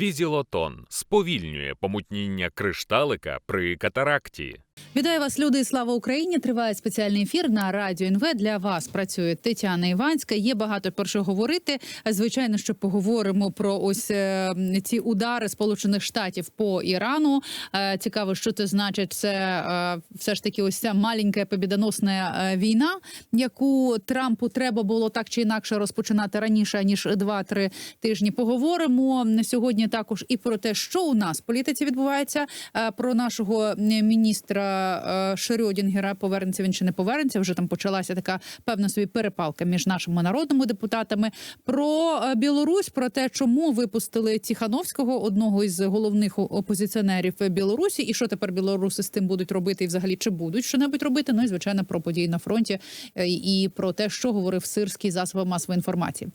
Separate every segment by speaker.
Speaker 1: Візілотон сповільнює помутніння кришталика при катаракті.
Speaker 2: Вітаю вас, люди! і Слава Україні! Триває спеціальний ефір на радіо НВ. Для вас працює Тетяна Іванська. Є багато про що говорити. Звичайно, що поговоримо про ось е, ці удари Сполучених Штатів по Ірану. Е, Цікаво, що це значить. Це е, все ж таки ось ця маленька побідоносна е, війна, яку Трампу треба було так чи інакше розпочинати раніше ніж 2-3 тижні. Поговоримо сьогодні також і про те, що у нас в політиці відбувається. е, Про нашого міністра е, повернеться він чи не повернеться. Вже там почалася така певна собі перепалка між нашими народними депутатами. Про е, Білорусь, про те, чому випустили Тихановського, одного із головних опозиціонерів Білорусі, і що тепер білоруси з тим будуть робити, і взагалі чи будуть що-небудь робити. Ну і звичайно про події на фронті е, і про те, що говорив сирський засоби масової інформації.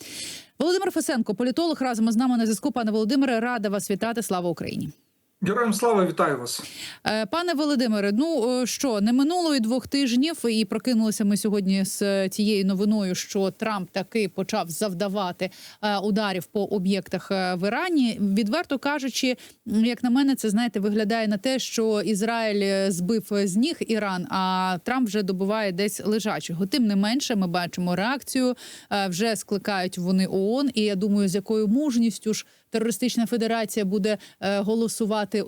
Speaker 2: Володимир Фесенко, політолог, разом із нами на зв'язку. Пане Володимире, рада вас вітати. Слава Україні.
Speaker 3: Героям слава, вітаю вас.
Speaker 2: Е, Пане Володимире, ну е, що не минуло і двох тижнів, і прокинулися ми сьогодні з е, тією новиною, що Трамп таки почав завдавати ударів по об'єктах в Ірані. Відверто кажучи, як на мене, це знаєте, виглядає на те, що Ізраїль збив з ніг Іран, а Трамп вже добуває десь лежачого. Тим не менше, ми бачимо реакцію. Вже скликають вони ООН, і я думаю, з якою мужністю ж терористична федерація буде е, голосувати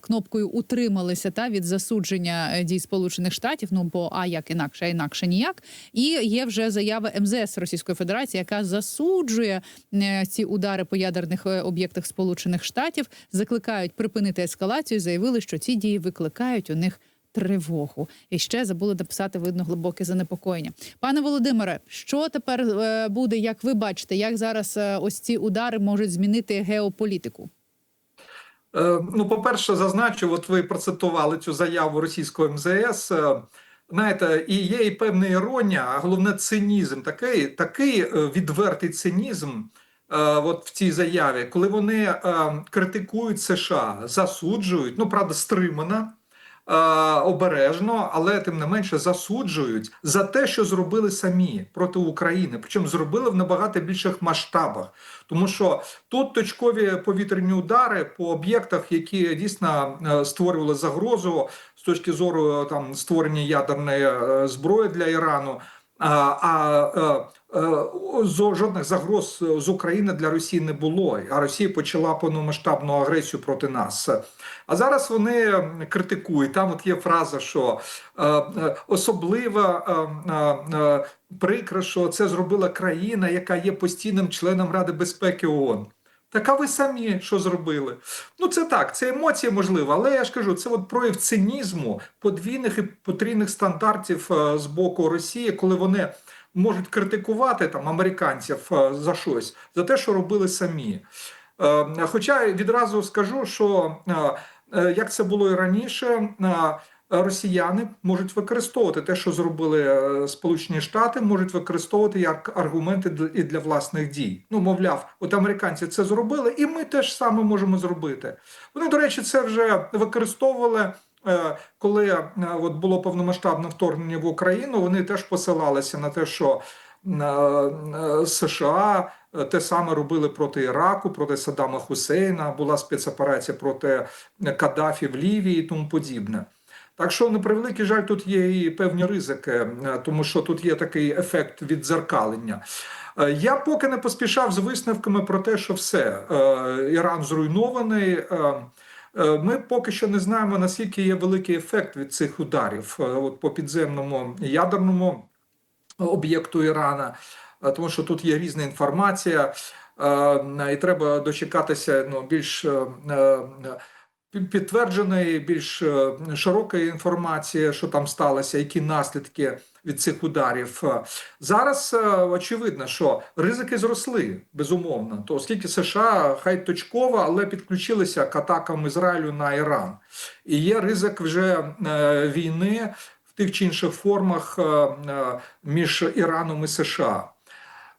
Speaker 2: кнопкою утрималися та від засудження е, дій Сполучених Штатів. Ну бо а як інакше, а інакше ніяк. І є вже заява МЗС Російської Федерації, яка засуджує е, ці удари по ядерних об'єктах Сполучених Штатів, закликають припинити ескалацію. Заявили, що ці дії викликають у них. Тривогу і ще забули написати видно глибоке занепокоєння. Пане Володимире, що тепер е, буде, як ви бачите, як зараз е, ось ці удари можуть змінити геополітику?
Speaker 3: Е, ну, по-перше, зазначу, от ви процитували цю заяву російського МЗС. Знаєте, і є і певна іронія, а головне цинізм, такий, такий відвертий цинізм. От в цій заяві, коли вони критикують США, засуджують, ну правда, стримано, е, обережно, але тим не менше засуджують за те, що зробили самі проти України. Причому зробили в набагато більших масштабах. Тому що тут точкові повітряні удари по об'єктах, які дійсно е, створювали загрозу з точки зору е, там створення ядерної е, зброї для Ірану. А, е, е, жодних загроз з України для Росії не було. А Росія почала повномасштабну агресію проти нас. А зараз вони критикують. Там от є фраза, що е, е, особливо е, е, е, прикро, що це зробила країна, яка є постійним членом Ради безпеки ООН. Так а ви самі що зробили? Ну це так, це емоції можливо, але я ж кажу, це от прояв цинізму, подвійних і потрійних стандартів е, з боку Росії, коли вони можуть критикувати там американців е, за щось, за те, що робили самі. Е, Хоча відразу скажу, що як це було і раніше, росіяни можуть використовувати те, що зробили е, Сполучені Штати, можуть використовувати як аргументи і для власних дій. Ну, мовляв, от американці це зробили, і ми теж саме можемо зробити. Вони, до речі, це вже використовували. е, Коли е, от було повномасштабне вторгнення в Україну, вони теж посилалися на те, що США те саме робили проти Іраку, проти Саддама Хусейна, була спецоперація проти Каддафі в Лівії і тому подібне. Так що, на превеликий жаль, тут є і певні ризики, е, тому що тут є такий ефект віддзеркалення. Е, Я поки не поспішав з висновками про те, що все, е, Іран зруйнований. Ми поки що не знаємо, наскільки є великий ефект від цих ударів от по підземному ядерному об'єкту Ірана, тому що тут є різна інформація, і треба дочекатися ну, більш підтвердженої, більш е, широкої інформації, що там сталося, які наслідки від цих ударів. Е, Зараз е, очевидно, що ризики зросли безумовно. То оскільки США хай точково, але підключилися к атакам Ізраїлю на Іран, і є ризик вже війни в тих чи інших формах між Іраном і США.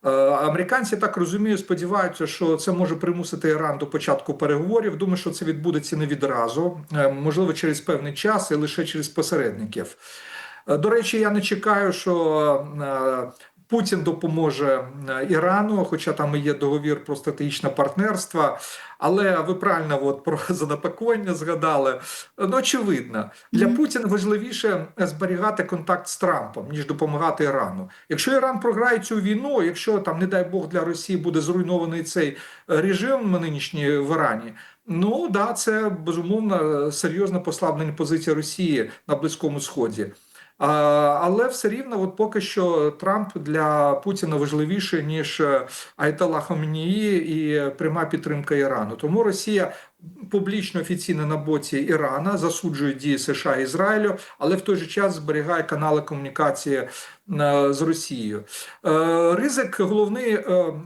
Speaker 3: Е, Американці так розумію, сподіваються, що це може примусити Іран до початку переговорів. Думаю, що це відбудеться не відразу, е, можливо, через певний час і лише через посередників. Е, До речі, я не чекаю, що Путін допоможе е, Ірану, хоча там і є договір про стратегічне партнерство. Але ви правильно от про занепокоєння згадали. Ну, очевидно, для Путіна важливіше зберігати контакт з Трампом, ніж допомагати Ірану. Якщо Іран програє цю війну, якщо там, не дай Бог, для Росії буде зруйнований цей е, режим нинішній в Ірані. Ну да, це безумовно серйозне послаблення позиції Росії на Близькому Сході. Але все рівно, от поки що Трамп для Путіна важливіше ніж е, Айтала Хаменії і пряма підтримка Ірану. Тому Росія публічно офіційно на боці Ірана засуджує дії США і Ізраїлю, але в той же час зберігає канали комунікації е, з Росією. Е, Ризик головний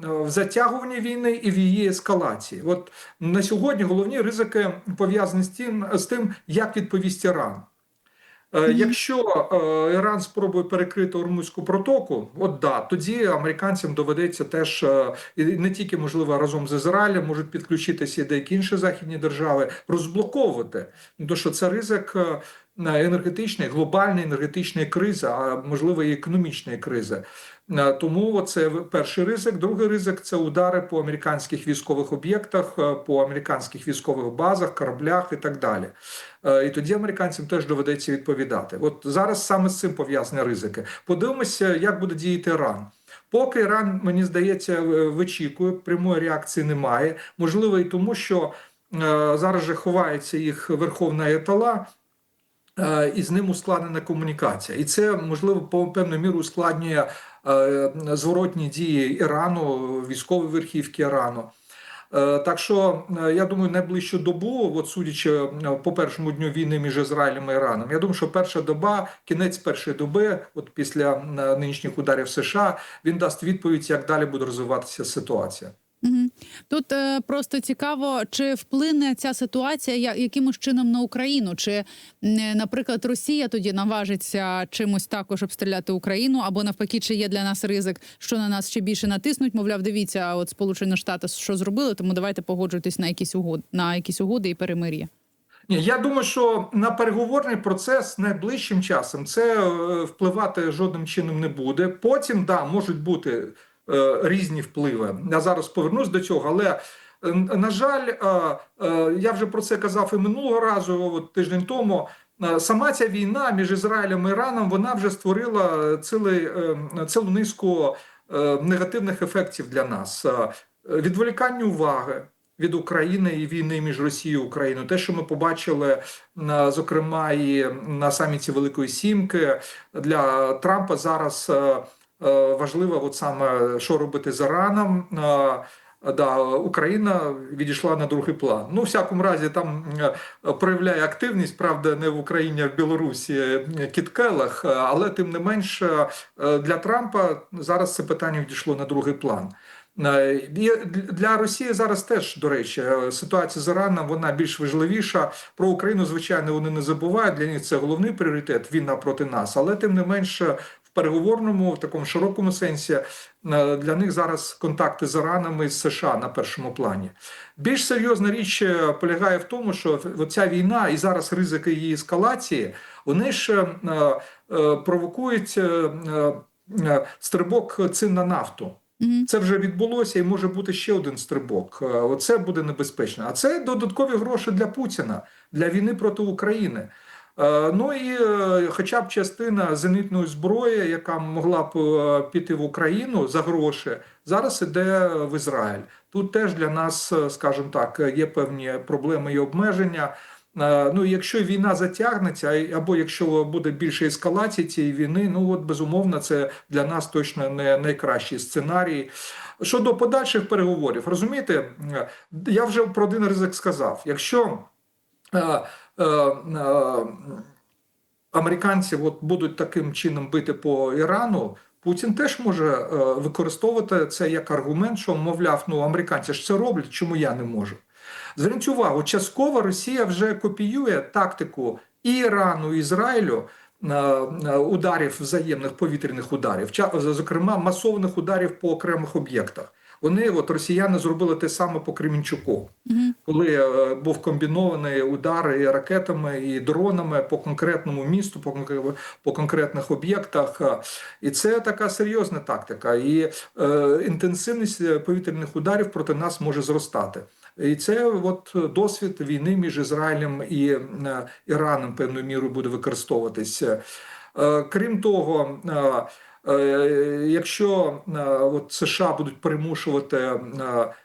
Speaker 3: в затягуванні війни і в її ескалації. От на сьогодні головні ризики пов'язані з тим, з тим, як відповість Іран. Е. Якщо е, Іран спробує перекрити Ормузьку протоку, от да, тоді американцям доведеться теж е, і не тільки можливо разом з Ізраїлем можуть підключитися і деякі інші західні держави, розблоковувати. Ну, то що це ризик енергетичної, глобальної енергетичної кризи, а можливо і економічної кризи. Е, Тому це перший ризик. Другий ризик це удари по американських військових об'єктах, е, по американських військових базах, кораблях і так далі. Е, І тоді американцям теж доведеться відповідати. От зараз саме з цим пов'язані ризики. Подивимося, як буде діяти Іран. Поки Іран, мені здається, вичікує, прямої реакції немає. Можливо, і тому, що зараз же ховається їх верховна етала. І з ним ускладнена комунікація, і це можливо по певною міру ускладнює зворотні дії Ірану, військової верхівки Ірану. Е, Так що е, я думаю, найближчу добу, от судячи е, по першому дню війни між Ізраїлем і Іраном, я думаю, що перша доба, кінець першої доби, от після е, нинішніх ударів США, він дасть відповідь, як далі буде розвиватися ситуація.
Speaker 2: Тут е, просто цікаво, чи вплине ця ситуація якимось чином на Україну? Чи, е, наприклад, Росія тоді наважиться чимось також обстріляти Україну, або навпаки, чи є для нас ризик, що на нас ще більше натиснуть? Мовляв, дивіться, от Сполучені Штати що зробили, тому давайте погоджуйтесь на якісь угоди на якісь угоди і перемир'я.
Speaker 3: Ні, я думаю, що на переговорний процес найближчим часом це е, впливати жодним чином не буде. Потім да можуть бути різні впливи. Я зараз повернусь до цього, але. е, На жаль, е, е, я вже про це казав і минулого разу, от тиждень тому. Е, Сама ця війна між Ізраїлем і Іраном вона вже створила цілий, е, цілу низку е, негативних ефектів для нас. Е, Відволікання уваги, від України і війни між Росією і Україною. Те, що ми побачили, зокрема, і на саміті Великої Сімки для Трампа зараз е, е, важливо, от саме що робити з Іраном. Е, Да, Україна відійшла на другий план. Ну, всякому разі, там е, проявляє активність, правда, не в Україні, а в Білорусі е, Кіт Келлах, е, але тим не менш е, для Трампа зараз це питання відійшло на другий план. Е, і Для Росії зараз теж, до речі, е, ситуація з Іраном вона більш важливіша. Про Україну, звичайно, вони не забувають. Для них це головний пріоритет війна проти нас, але тим не менше. Переговорному, в такому широкому сенсі, е, для них зараз контакти з Іраном і з США на першому плані. Більш серйозна річ е, полягає в тому, що ця війна і зараз ризики її ескалації, вони ж е, провокують стрибок цін на нафту. Це вже відбулося і може бути ще один стрибок. Оце буде небезпечно. А це додаткові гроші для Путіна для війни проти України. Е, Ну і е, хоча б частина зенітної зброї, яка могла б е, піти в Україну за гроші, зараз іде в Ізраїль. Тут теж для нас, скажімо так, є певні проблеми і обмеження. Ну, якщо війна затягнеться, або якщо буде більше ескалації цієї війни, ну от безумовно, це для нас точно не найкращий сценарій. Щодо подальших переговорів, розумієте, я вже про один ризик сказав. Якщо американці от будуть таким чином бити по Ірану, Путін теж може е, використовувати це як аргумент, що мовляв, ну американці ж це роблять, чому я не можу. Зверніть увагу, частково Росія вже копіює тактику і Ірану, і Ізраїлю. е, е, Ударів взаємних повітряних ударів, зокрема масованих ударів по окремих об'єктах. Вони, от росіяни, зробили те саме по Кремінчуку.
Speaker 2: Мгм.
Speaker 3: коли е, був комбінований удар і ракетами, і дронами по конкретному місту, по, по конкретних об'єктах. Е, І це така серйозна тактика. І е, інтенсивність е, повітряних ударів проти нас може зростати. І це от досвід війни між Ізраїлем і е, Іраном певною мірою буде використовуватися. Е, Крім того, якщо е, от США будуть примушувати е,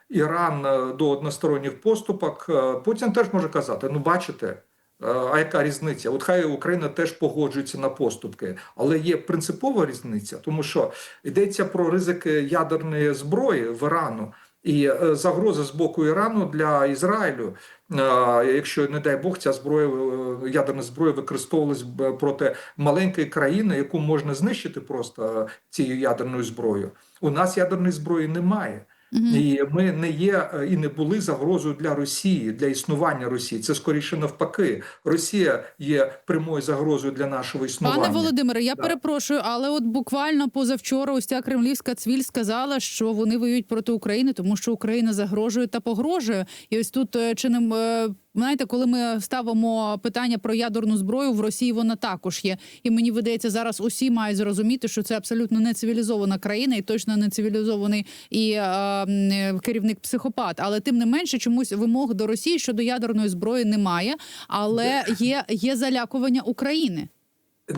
Speaker 3: Іран е, до односторонніх поступок, е, Путін теж може казати: ну бачите. е, А яка різниця? От хай Україна теж погоджується на поступки, але є принципова різниця, тому що йдеться про ризики ядерної зброї в Ірану і загроза з боку Ірану для Ізраїлю. Е, Якщо не дай Бог, ця зброя е, ядерна зброя використовувалась проти маленької країни, яку можна знищити просто е, цією ядерною зброєю. У нас ядерної зброї немає. І ми не є е, і не були загрозою для Росії, для існування Росії. Це скоріше навпаки. Росія є прямою загрозою для нашого існування.
Speaker 2: Пане Володимире, я
Speaker 3: Да.
Speaker 2: перепрошую, але от буквально позавчора ось ця кремлівська цвіль сказала, що вони воюють проти України, тому що Україна загрожує та погрожує. І ось тут е, чи не е, знаєте, коли ми ставимо питання про ядерну зброю в Росії, вона також є. І мені видається, зараз усі мають зрозуміти, що це абсолютно не цивілізована країна, і точно не цивілізований і е, м, керівник психопат. Але тим не менше, чомусь вимог до Росії щодо ядерної зброї немає, але є, є залякування України.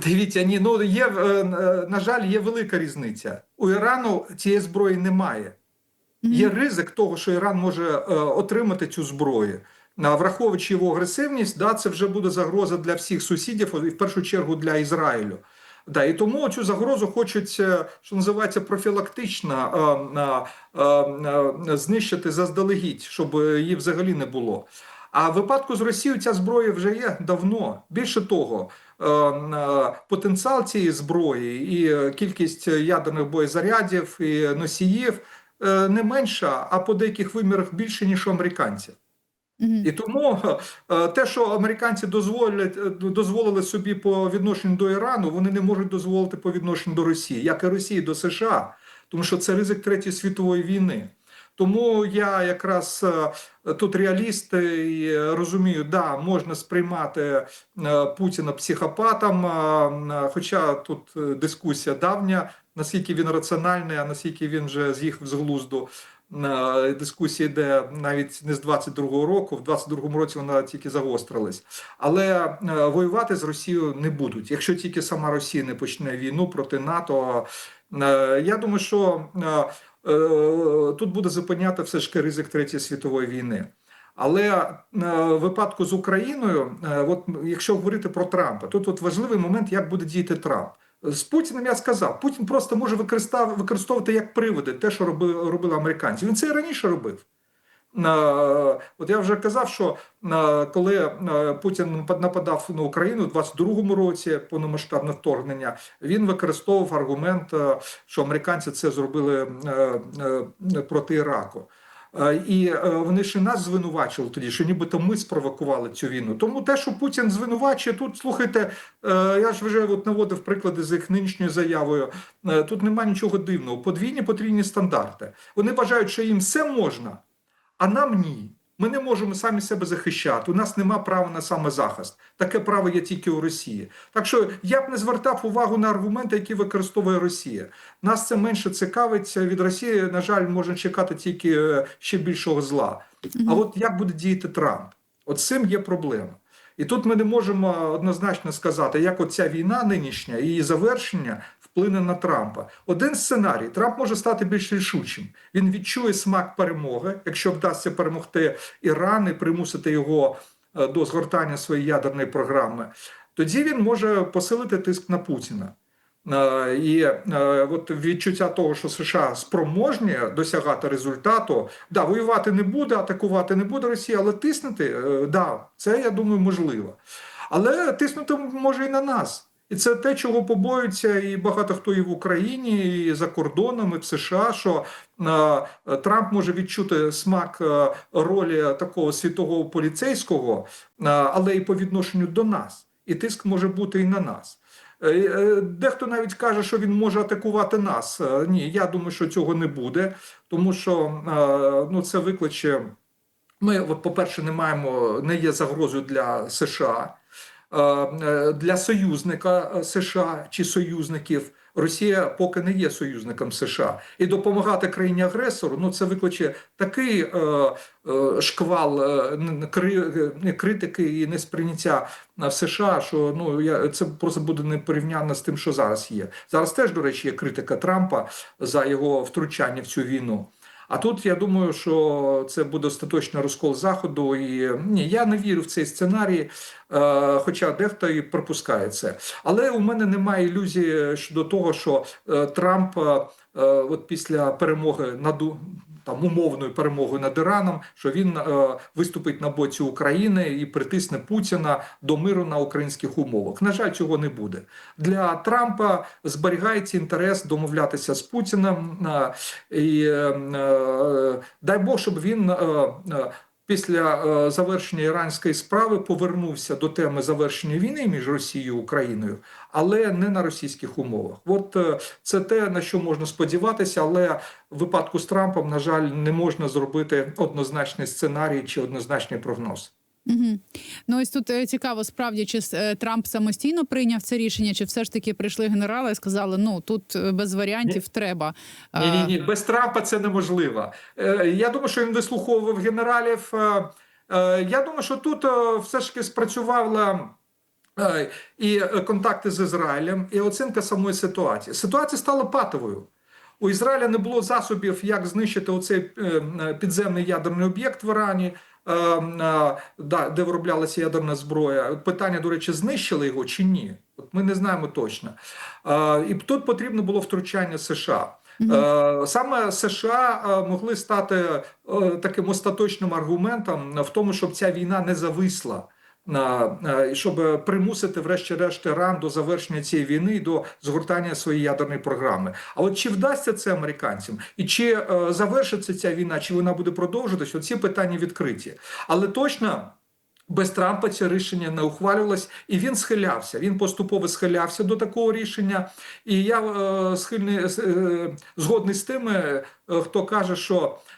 Speaker 3: Дивіться, ні, ну є е, е, на жаль, є велика різниця. У Ірану цієї зброї немає. Є ризик того, що Іран може е, отримати цю зброю. Враховуючи його агресивність, да, це вже буде загроза для всіх сусідів, і в першу чергу для Ізраїлю. Да, і тому цю загрозу хочуть, е, що називається, профілактично е, е, е, е, знищити заздалегідь, щоб її взагалі не було. А в випадку з Росією ця зброя вже є давно. Більше того, е, потенціал цієї зброї і кількість ядерних боєзарядів і носіїв не менша, а по деяких вимірах більше, ніж у американців. І тому е, те, що американці дозволять е, дозволили собі по відношенню до Ірану, вони не можуть дозволити по відношенню до Росії, як і Росії до США, тому що це ризик третьої світової війни. Тому я якраз е, тут реаліст і розумію, да, можна сприймати Путіна психопатом, хоча тут дискусія давня, наскільки він раціональний, а наскільки він вже з'їхав з глузду. Дискусія йде навіть не з 22-го року, в 22-му році вона тільки загострилась. Але е, воювати з Росією не будуть, якщо тільки сама Росія не почне війну проти НАТО. Е, Я думаю, що е, тут буде зупиняти все ж ризик Третьої світової війни. Але в випадку з Україною, от якщо говорити про Трампа, тут от важливий момент, як буде діяти Трамп. З Путіним я сказав, Путін просто може використовувати як приводи те, що робили, робили американці. Він це і раніше робив. От я вже казав, що коли е, Путін нападав на Україну у 22-му році повномасштабне вторгнення, він використовував аргумент, е, що американці це зробили е, проти Іраку. Е, І е, вони ще нас звинувачили тоді, що нібито ми спровокували цю війну. Тому те, що Путін звинувачує, тут слухайте, е, я ж вже от наводив приклади з їх нинішньою заявою. Тут немає нічого дивного. Подвійні потрійні стандарти. Вони вважають, що їм все можна, а нам ні. Ми не можемо самі себе захищати. У нас нема права на самозахист. Таке право є тільки у Росії. Так що я б не звертав увагу на аргументи, які використовує Росія. Нас це менше цікавить. Від Росії, на жаль, можна чекати тільки е, ще більшого зла. А от як буде діяти Трамп? От цим є проблема. І тут ми не можемо однозначно сказати, як оця війна нинішня і її завершення вплине на Трампа. Один сценарій: Трамп може стати більш рішучим. Він відчує смак перемоги, якщо вдасться перемогти Іран і примусити його е, до згортання своєї ядерної програми. Тоді він може посилити тиск на Путіна. Е, І е, от відчуття того, що США спроможні досягати результату, да, воювати не буде, атакувати не буде Росія, але тиснути, да, це я думаю можливо. Але тиснути може і на нас. І це те, чого побоюються і багато хто і в Україні, і за кордоном, і в США, що е, Трамп може відчути смак е, ролі такого світового поліцейського, е, але і по відношенню до нас. І тиск може бути і на нас. Е, е, Дехто навіть каже, що він може атакувати нас. Е, Ні, я думаю, що цього не буде, тому що ну, це викличе Ми, от, по-перше, не маємо, не є загрозою для США, для союзника е, США чи союзників. Росія поки не є союзником США, і допомагати країні агресору ну це викличе такий е, е, шквал е, е, критики і несприйняття в США, що ну я це просто буде не порівняно з тим, що зараз є. Зараз теж, до речі, є критика Трампа за його втручання в цю війну. А тут я думаю, що це буде остаточний розкол заходу. І ні, я не вірю в цей сценарій, е, хоча дехто і пропускає це. Але у мене немає ілюзії щодо того, що е, Трамп, е, от після перемоги над У- там умовною перемогою над Іраном, що він е, виступить на боці України і притисне Путіна до миру на українських умовах. На жаль, цього не буде. Для Трампа зберігається інтерес домовлятися з Путіним. е, і е, е, дай Бог, щоб він. е, е, Після е, завершення іранської справи повернувся до теми завершення війни між Росією і Україною, але не на російських умовах. От е, це те на що можна сподіватися, але в випадку з Трампом, на жаль, не можна зробити однозначний сценарій чи однозначний прогноз.
Speaker 2: Угу. Ну ось тут е, цікаво, справді чи е, Трамп самостійно прийняв це рішення, чи все ж таки прийшли генерали і сказали: ну тут е, без варіантів треба.
Speaker 3: Ні, ні, ні, без Трампа це неможливо. Я думаю, що він вислуховував генералів. Я думаю, що тут все ж таки спрацювала. І контакти з Ізраїлем, і оцінка самої ситуації. Ситуація стала патовою. У Ізраїля не було засобів, як знищити оцей підземний ядерний об'єкт в Ірані, да, де вироблялася ядерна зброя. Питання, до речі, знищили його чи ні? От ми не знаємо точно. Е, І тут потрібно було втручання США. Е, Саме США е, могли стати е, таким остаточним аргументом в тому, щоб ця війна не зависла. Е, щоб примусити, врешті-решт, Іран до завершення цієї війни і до згортання своєї ядерної програми. А от чи вдасться це американцям, і чи е, завершиться ця війна, чи вона буде продовжуватися? Оці питання відкриті. Але точно. Без Трампа це рішення не ухвалювалось, і він схилявся. Він поступово схилявся до такого рішення. І я е, схильний е, згодний з тими, е, хто каже, що е,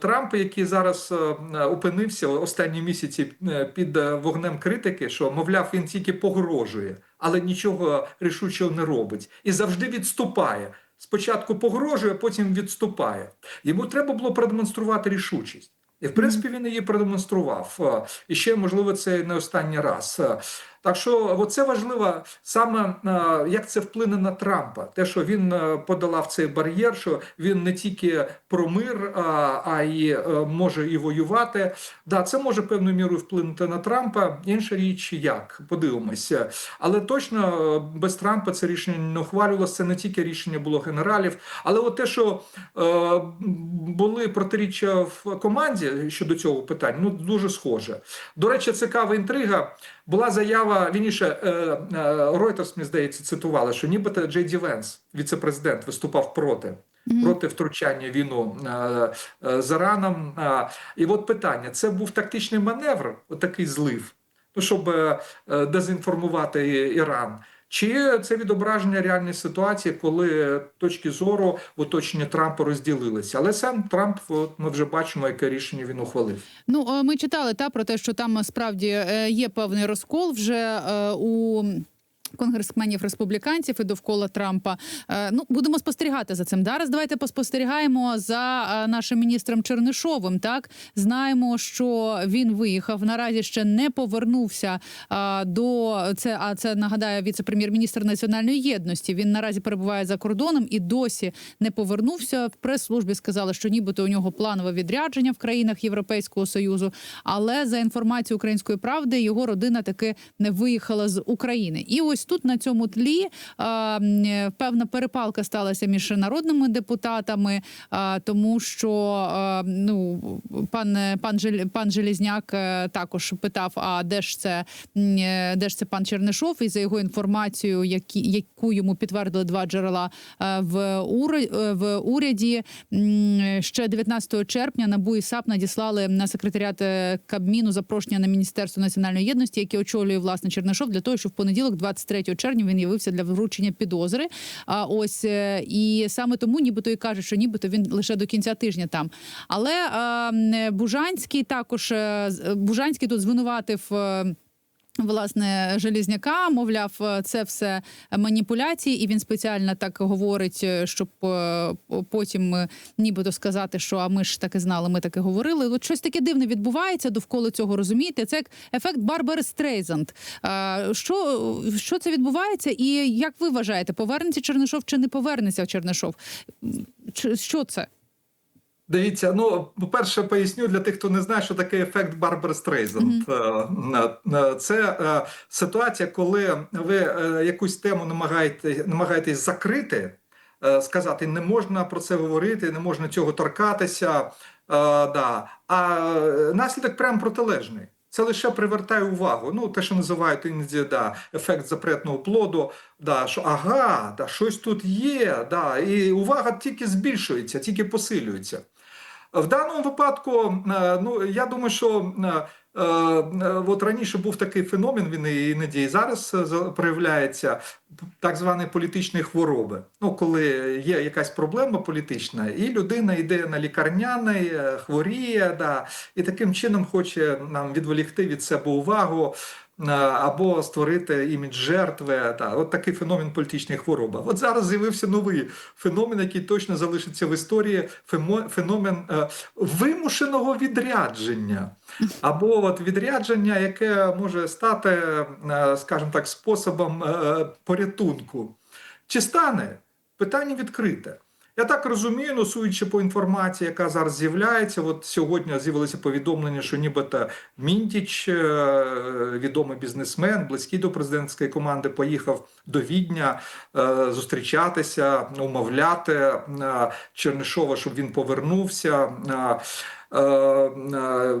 Speaker 3: Трамп, який зараз е, опинився останні місяці е, під е, вогнем критики, що мовляв, він тільки погрожує, але нічого рішучого не робить і завжди відступає. Спочатку погрожує, потім відступає. Йому треба було продемонструвати рішучість. І в принципі він її продемонстрував. Е, І ще можливо це не останній раз. Е, Так що це важливо саме е, як це вплине на Трампа. Те, що він е, подолав цей бар'єр, що він не тільки про мир, а, а й е, може і воювати. Да, це може певною мірою вплинути на Трампа. Інша річ, як подивимося. Але точно е, без Трампа це рішення не ухвалювалося. Це не тільки рішення було генералів, але от те, що е, були протиріччя в команді щодо цього питання, ну дуже схоже. До речі, цікава інтрига. Була заява, вініше е, е, Reuters, мені здається, цитували, що нібито Джей Ді Венс, віце-президент, виступав проти. Проти втручання війну е, з Іраном. Е, І от питання: це був тактичний маневр, отакий злив, ну, щоб дезінформувати Іран. Чи це відображення реальної ситуації, коли точки зору в оточенні Трампа розділилися? Але сам Трамп, ми вже бачимо, яке рішення він ухвалив.
Speaker 2: Ну е, ми читали та про те, що там справді е, є певний розкол вже е, у. Конгресменів республіканців і довкола Трампа. Е, Ну будемо спостерігати за цим. Зараз давайте поспостерігаємо за е, нашим міністром Чернишовим. Так знаємо, що він виїхав. Наразі ще не повернувся е, до це. А це нагадаю віце-прем'єр-міністр національної єдності. Він наразі перебуває за кордоном і досі не повернувся. В прес-службі сказали, що нібито у нього планове відрядження в країнах Європейського союзу. Але за інформацією української правди його родина таки не виїхала з України. І ось тут на цьому тлі певна перепалка сталася між народними депутатами, тому що ну пан пан пан Желізняк е, також питав: а де ж це е, де ж це пан Чернишов? І за його інформацією, які яку йому підтвердили два джерела е, в ур- в уряді, ще 19 червня НАБУ і САП надіслали на секретаріат Кабміну запрошення на міністерство національної єдності, яке очолює власне Чернишов, для того, щоб в понеділок, 23 23 червня він явився для вручення підозри. А ось е, і саме тому, нібито і каже, що нібито він лише до кінця тижня там. Але е, Бужанський також е, Бужанський тут звинуватив. Власне, Желізняка, мовляв, це все маніпуляції, і він спеціально так говорить, е, щоб е, потім е, нібито сказати, що а ми ж таки знали, ми таки говорили. От щось таке дивне відбувається довкола цього. Розумієте, це як ефект Барбари Стрейзанд. Що, що це відбувається, і як ви вважаєте, повернеться Чернишов чи не повернеться Чернишов? Що це?
Speaker 3: Дивіться, ну по-перше, поясню для тих, хто не знає, що таке ефект Барбари Стрейзанд. Е, Це е, ситуація, коли ви е, якусь тему намагаєте, намагаєтесь закрити, сказати, не можна про це говорити, не можна цього торкатися. Да. А наслідок прямо протилежний. Це лише привертає увагу. Ну, те, що називають іноді да, ефект запретного плоду. Да, що ага, да, щось тут є. Да, і увага тільки збільшується, тільки посилюється. В даному випадку, е, ну я думаю, що е, е, от раніше був такий феномен, він іноді і зараз за- проявляється так званої політичної хвороби. Ну, коли є якась проблема політична, і людина йде на лікарняний, хворіє, да, і таким чином хоче нам відволікти від себе увагу. Е, Або створити імідж жертви, та от такий феномен політичної хвороби. От зараз з'явився новий феномен, який точно залишиться в історії. Феномен е, вимушеного відрядження, або от відрядження, яке може стати, е, скажімо так, способом порятунку. Чи стане? Питання відкрите. Я так розумію, ну судячи по інформації, яка зараз з'являється, от сьогодні з'явилося повідомлення, що нібито Міндіч, е, відомий бізнесмен, близький до президентської команди, поїхав до Відня е, зустрічатися, умовляти е, Чернишова, щоб він повернувся.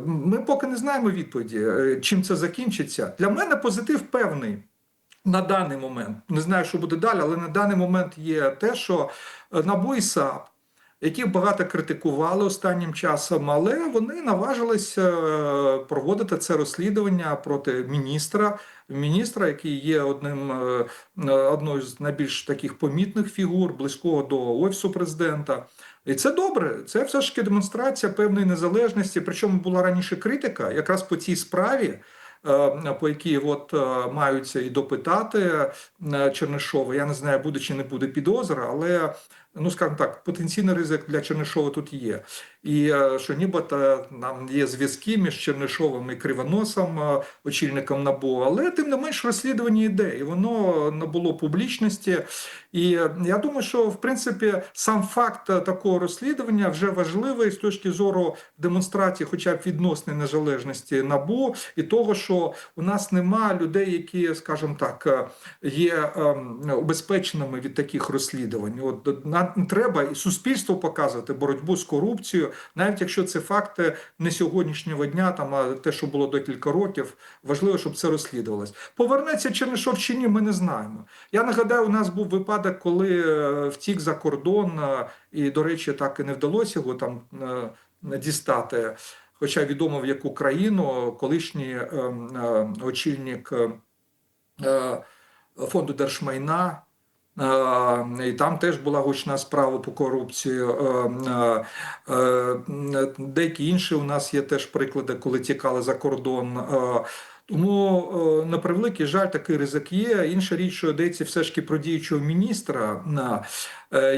Speaker 3: Ми поки не знаємо відповіді, чим це закінчиться. Для мене позитив певний. На даний момент не знаю, що буде далі, але на даний момент є те, що е, НАБУ і САП, які багато критикували останнім часом, але вони наважились е, проводити це розслідування проти міністра, міністра, який є одним е, одною з найбільш таких помітних фігур, близького до офісу президента. І це добре. Це все ж таки демонстрація певної незалежності. Причому була раніше критика, якраз по цій справі. Е, По якій от е, маються і допитати е, Чернишова. Я не знаю, буде чи не буде підозра, але ну скажімо так, потенційний ризик для Чернишова тут є. І е, що нібито нам є зв'язки між Чернишовим і Кривоносом, е, очільником НАБУ, але тим не менш розслідування йде, і воно набуло публічності. І е, я думаю, що в принципі сам факт такого розслідування вже важливий з точки зору демонстрації, хоча б відносної незалежності набу, і того, що у нас нема людей, які, скажімо так, є ем, убезпеченими від таких розслідувань. От треба і суспільству показувати боротьбу з корупцією, навіть якщо це факти не сьогоднішнього дня, там а те, що було декілька років, важливо, щоб це розслідувалось. Повернеться Чернишов чи ні, ми не знаємо. Я нагадаю, у нас був випадок, коли е, втік за кордон, е, і, до речі, так і не вдалося його там е, дістати. Хоча відомо в яку країну колишній е, е, очільник е, е, фонду держмайна. Е, І там теж була гучна справа по корупції. Е, е, Деякі інші у нас є теж приклади, коли тікали за кордон. Тому, на превеликий жаль, такий ризик є. Інша річ, що йдеться все ж таки про діючого міністра. На,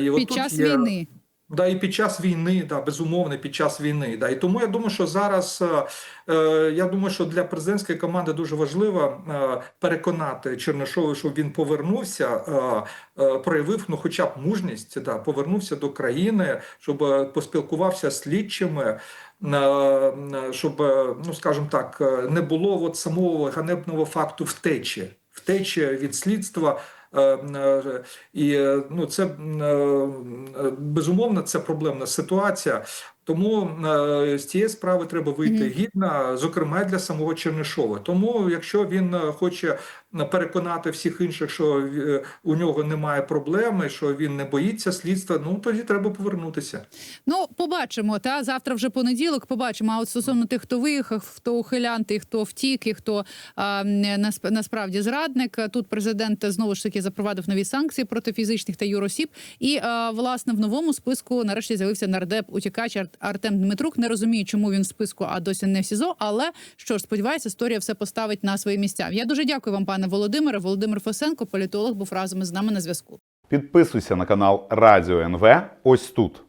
Speaker 3: і
Speaker 2: Під час
Speaker 3: є-
Speaker 2: війни.
Speaker 3: Да, і під час війни, да, безумовно, під час війни. Да. І тому я думаю, що зараз е, е, я думаю, що для президентської команди дуже важливо е, переконати Чернишова, щоб він повернувся, е, е, проявив ну, хоча б мужність, да, повернувся до країни, щоб е, поспілкувався з слідчими. е, Щоб, ну скажімо так, не було от самого ганебного факту втечі, втечі від слідства. Е, е, І е, ну, це безумовно це проблемна ситуація. Тому з цієї справи треба вийти
Speaker 2: Мгм.
Speaker 3: гідно, зокрема для самого Чернишова. Тому, якщо він хоче переконати всіх інших, що е, у нього немає проблеми, що він не боїться слідства. Ну тоді треба повернутися.
Speaker 2: Ну, побачимо. Та завтра вже понеділок. Побачимо. А от стосовно тих, хто виїхав, хто ухилянт, і хто втік, і хто а, насп- насправді зрадник. Тут президент знову ж таки запровадив нові санкції проти фізичних та юросіб. І а, власне в новому списку нарешті з'явився нардеп утікач Артем Дмитрук. Не розумію, чому він в списку, а досі не в СІЗО. Але що ж, сподіваюся, історія все поставить на свої місця. Я дуже дякую вам, пане Володимире. Володимир Фосенко, політолог, був разом із нами на зв'язку.
Speaker 4: Підписуйся на канал Радіо НВ ось тут.